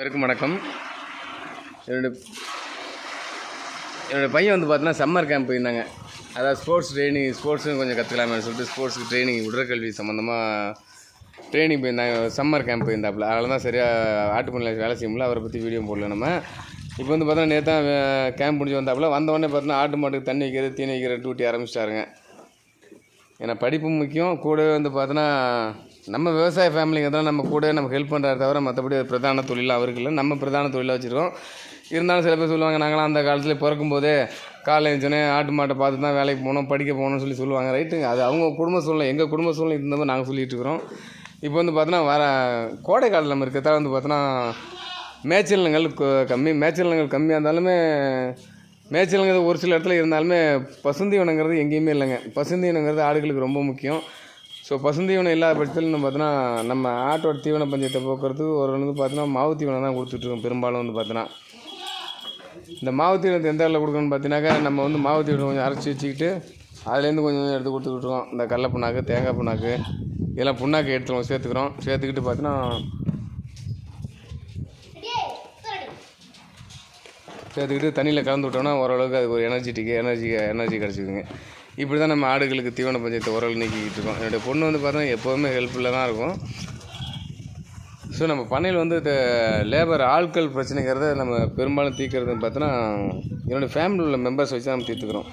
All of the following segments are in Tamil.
பேருக்கும் வணக்கம். என்னோட என்னோடய பையன் வந்து பார்த்தீங்கன்னா சம்மர் கேம்ப் போயிருந்தாங்க. அதாவது ஸ்போர்ட்ஸ் ட்ரைனிங் ஸ்போர்ட்ஸும் கொஞ்சம் கற்றுக்கலாமே சொல்லிட்டு ஸ்போர்ட்ஸுக்கு ட்ரைனிங் உடற்கல்வி சம்மந்தமாக ட்ரைனிங் போயிருந்தாங்க. சம்மர் கேம்ப் போயிருந்தாப்புல. அதனால தான் சரியாக ஆட்டு வேலை செய்ய முடியல. அவரை பற்றி வீடியோ போடல நம்ம. இப்போ வந்து பார்த்தோன்னா நேற்று தான் கேம்ப் முடிஞ்சு வந்தாப்புல வந்த உடனே பார்த்தீங்கன்னா ஆட்டு மாட்டுக்கு தண்ணி வைக்கிறது தீனி வைக்கிற டியூட்டி ஆரம்பிச்சிட்டாருங்க. ஏன்னா படிப்பு முக்கியம். கூடவே வந்து பார்த்தோன்னா நம்ம விவசாய ஃபேமிலிங்க தான் நம்ம கூட நம்ம ஹெல்ப் பண்ணுறாரு தவிர மற்றபடி அது பிரதான தொழில் அவருக்கு இல்லை. நம்ம பிரதான தொழிலாக வச்சுருக்கோம். இருந்தாலும் சில பேர் சொல்லுவாங்க நாங்களாம் அந்த காலத்தில் பிறக்கும் போதே காலைல எழுந்தோடனே ஆட்டு மாட்டை பார்த்து தான் வேலைக்கு போகணும் படிக்க போகணும்னு சொல்லி சொல்லுவாங்க. ரைட்டுங்க அது அவங்க குடும்ப சூழ்நிலை எங்கள் குடும்ப சூழ்நிலை இருந்தவங்க நாங்கள் சொல்லிட்டு இருக்கிறோம். இப்போ வந்து பார்த்தோன்னா வர கோடை காலம் நம்ம இருக்கிறதால வந்து பார்த்தோன்னா மேய்ச்சல் நிலங்கள் கம்மி மேய்ச்சல் நிலங்கள் கம்மியாக இருந்தாலுமே மேய்ச்சலுங்கிறது ஒரு சில இடத்துல இருந்தாலுமே பசுந்தீவனங்கிறது எங்கேயுமே இல்லைங்க. பசுந்தீவனங்கிறது ஆடுகளுக்கு ரொம்ப முக்கியம். ஸோ பசுந்தீவனம் இல்லாத பட்சத்தில் நம்ம பார்த்தோன்னா நம்ம ஆட்டோட தீவன பஞ்சத்தை போக்குறதுக்கு ஒரு வந்து பார்த்தோன்னா மாவு தீவனம் தான் கொடுத்துட்ருக்கோம் பெரும்பாலும் வந்து பார்த்தோன்னா இந்த மாவு தீவனத்தை எந்த இடத்துல கொடுக்கணும்னு பார்த்தீங்கன்னாக்கா நம்ம வந்து மாவு தீவனம் கொஞ்சம் அரைச்சி வச்சுக்கிட்டு அதுலேருந்து கொஞ்சம் கொஞ்சம் எடுத்து கொடுத்துட்ருக்கோம் இந்த கடல புண்ணாக்கு தேங்காய் புண்ணாக்கு இதெல்லாம் புண்ணாக்கு எடுத்துருவோம் சேர்த்துக்கிறோம். சேர்த்துக்கிட்டு பார்த்தீங்கன்னா சேர்த்துக்கிட்டு தண்ணியில் கலந்து விட்டோம்னா ஓரளவுக்கு அதுக்கு ஒரு எனர்ஜிட்டிக்கு எனர்ஜி எனர்ஜி கிடச்சிக்குங்க இப்படி தான் நம்ம ஆடுகளுக்கு தீவன பஞ்சத்தை ஓரளவு நீக்கிக்கிட்டு இருக்கோம். என்னுடைய பொண்ணு வந்து பார்த்தோன்னா எப்போவுமே ஹெல்ப்ஃபுல்லாக தான் இருக்கும். ஸோ நம்ம பண்ணையில் வந்து லேபர் ஆட்கள் பிரச்சனைங்கிறத நம்ம பெரும்பாலும் தீர்க்கறதுன்னு பார்த்தோன்னா என்னோடய ஃபேமிலியில் உள்ள மெம்பர்ஸ் வச்சு தான் நம்ம தீர்த்துக்கிறோம்.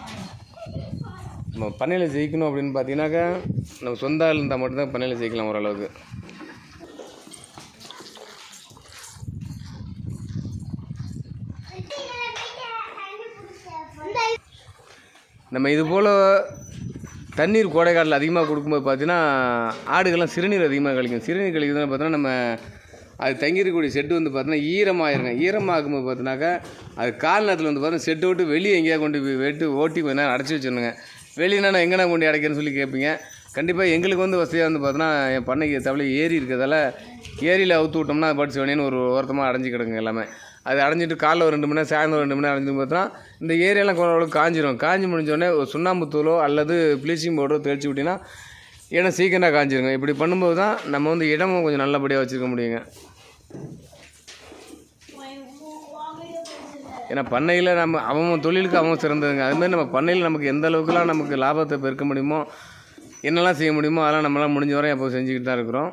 நம்ம பண்ணையில் ஜெயிக்கணும் அப்படின்னு பார்த்தீங்கன்னாக்கா நம்ம சொந்த ஆள் இருந்தால் மட்டும்தான் பண்ணையில் ஜெயிக்கலாம் ஓரளவுக்கு. நம்ம இது போல் தண்ணீர் கோடைக்காட்டில் அதிகமாக கொடுக்கும்போது பார்த்தீங்கன்னா ஆடுகள்லாம் சிறுநீர் அதிகமாக கழிக்கும். சிறுநீர் கழிக்கிறதுனால பார்த்தோன்னா நம்ம அது தங்கியிருக்கக்கூடிய செட்டு வந்து பார்த்தோன்னா ஈரமாயிருங்க. ஈரமாகும்போது பார்த்தினாக்கா அது கால் நேரத்தில் வந்து பார்த்தோன்னா செட்டு விட்டு வெளியே எங்கேயா கொண்டு போய் வெட்டு ஓட்டி கொஞ்ச நேரம் அடைச்சி வச்சிடணுங்க. வெளியேனா நான் எங்கேனா கொண்டு அடைக்கிறேன்னு சொல்லி கேட்பீங்க. கண்டிப்பாக எங்களுக்கு வந்து வசதியாக வந்து பார்த்தோன்னா என் பண்ணைக்கு தவளை ஏரி இருக்கிறதால ஏரியில் அவுத்து விட்டோம்னா அது பாட்டு வேணும்னு ஒரு ஓரத்தமாக அடைஞ்சு கிடக்குங்க எல்லாமே. அது அடைஞ்சிட்டு காலைல ஒரு ரெண்டு மணி நேரம் சாயந்தரம் ரெண்டு மணி நேரம் அடைஞ்சு பார்த்தோன்னா இந்த ஏரியாலாம் ஓரளவுக்கு காஞ்சிரும். காஞ்சி முடிஞ்சோடனே ஒரு சுண்ணாம்பு தூளோ அல்லது ப்ளீச்சிங் பவுடரோ தெளிச்சு விட்டிங்கன்னா இடம் சீக்கிரம் காஞ்சிருங்க. இப்படி பண்ணும்போது தான் நம்ம வந்து இடமும் கொஞ்சம் நல்லபடியாக வச்சுருக்க முடியுங்க. ஏன்னா பண்ணையில் நம்ம அவன் தொழிலுக்கு அவன் சிறந்ததுங்க. அதுமாதிரி நம்ம பண்ணையில் நமக்கு எந்த அளவுக்குலாம் நமக்கு லாபத்தை பெருக்க முடியுமோ என்னெல்லாம் செய்ய முடியுமோ அதெல்லாம் நம்மளால் முடிஞ்ச வரை எப்போ செஞ்சுக்கிட்டு தான் இருக்கிறோம்.